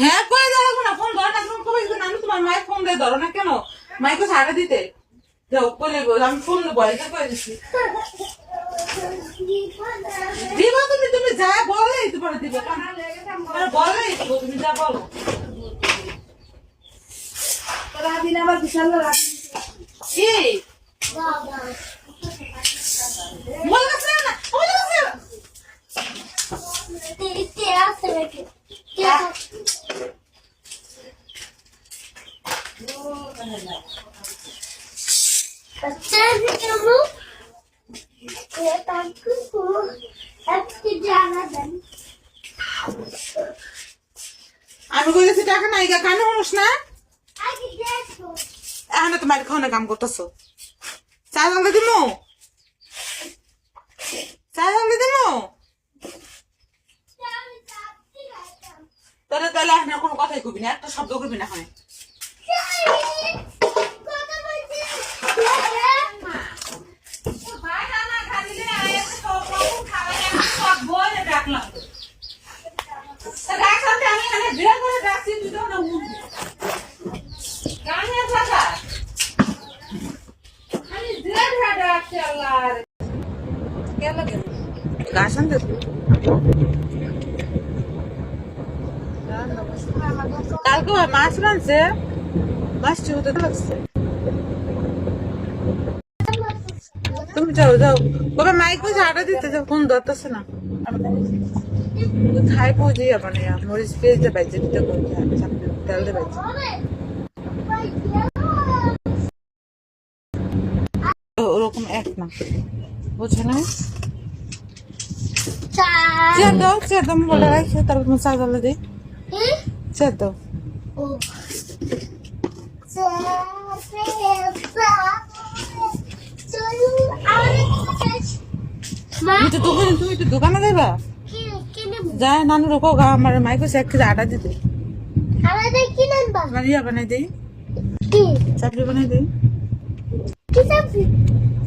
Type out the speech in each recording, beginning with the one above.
হ্যাঁ কই দাও না ফোন ধর না কবে আমি তোমার মায়ের ফোন দিয়ে ধরো না কেন? মাইকে ছাড়া দিতে। যাও বলে আমি ফোন করে দিচ্ছি। দিবা তুমি তুমি যা বলে তোমার দিবে। বলে তুমি যা বলো। রাবিন বিশাল রাবিন কি বলে গেছে না বলে গেছে না আমি কইতেছি টাকা নাই গা কানে মানুষ না? এখন তোমার খাওয়ানো কাম করতেছো। চা জলদি দিমু? চা জলদি দিমু তাহলে তাহলে এখন আর কোনো কথাই কবি না একটা শব্দ করবি না এখানে গাছ আনতে কালকে মাছ রানছে লাগছে তুমি যাও যাও। কবে মাইক আটা দিতে যাও ফোন ধরতেছে না। খাই পৌঁছে যাব না মরিচ পেঁয়াজ দিয়ে বাইছে দিতে তেল দিয়ে ওরকম এক না। বুঝছ না চেয়ার দাও চেয়ার দাও বলে রাখছে তারপর তুমি চা জ্বালা দিই। দাও তো দোকানে তুমি তো দোকানে যাবা যা নানু রোকো গা আমার মাইক বসে এক কেজি আটা দিতে ইয়া বানাই দিই কি চাপড়ি বানাই দিই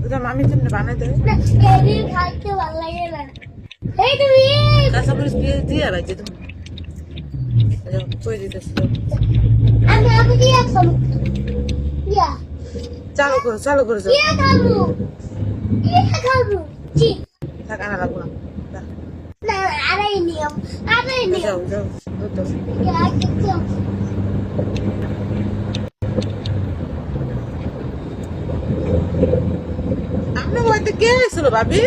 ওটা আমি তেমনি বানাই দেয় না এরি খাইতে ভালো লাগে না এই তুমি কাঁচা মরিচ দিয়ে বাইছে তুমি কই দিতেছি চালু করো চালু করো থাক আনা লাগবো না না যাও যাও যাও, আপনার বাড়িতে কে এসেছিল ভাবি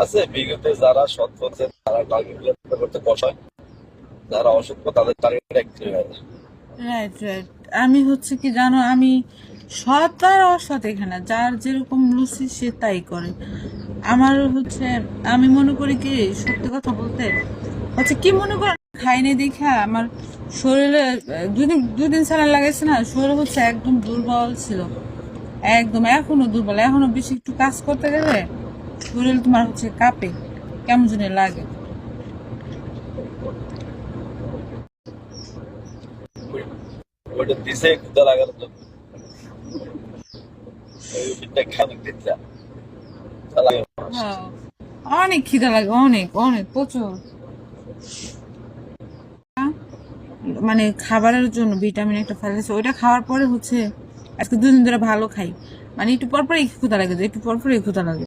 আছে, বিগত যারা সৎ পথে তারা টার্গেট করতে বসায় যারা অসৎ পথ তাদের টার্গেট হয়ে রাইট রাইট আমি হচ্ছে কি জানো, আমি সৎ আর অসৎ এখানে, যার যেরকম লুচি সে তাই করে। আমার হচ্ছে, আমি মনে করি কি, সত্যি কথা বলতে, হচ্ছে কি মনে করেন, খাইনি দেখে আমার শরীরে দুদিন দুদিন স্যালাইন লাগাইছে না, শরীর হচ্ছে একদম দুর্বল ছিল। একদম এখনও দুর্বল, এখনও বেশি একটু কাজ করতে গেলে শরীর তোমার হচ্ছে কাঁপে কেমন লাগে। জন্য। দিচ্ছে হ্যাঁ, অনেক খিদা লাগে অনেক অনেক প্রচুর? মানে খাবারের জন্য ভিটামিন একটা ফেলেছে ওইটা খাওয়ার পরে হচ্ছে আজকে দুদিন ধরে ভালো খাই। মানে একটু পর পরই ক্ষুদা লাগে একটু পর পরই ক্ষুদা লাগে।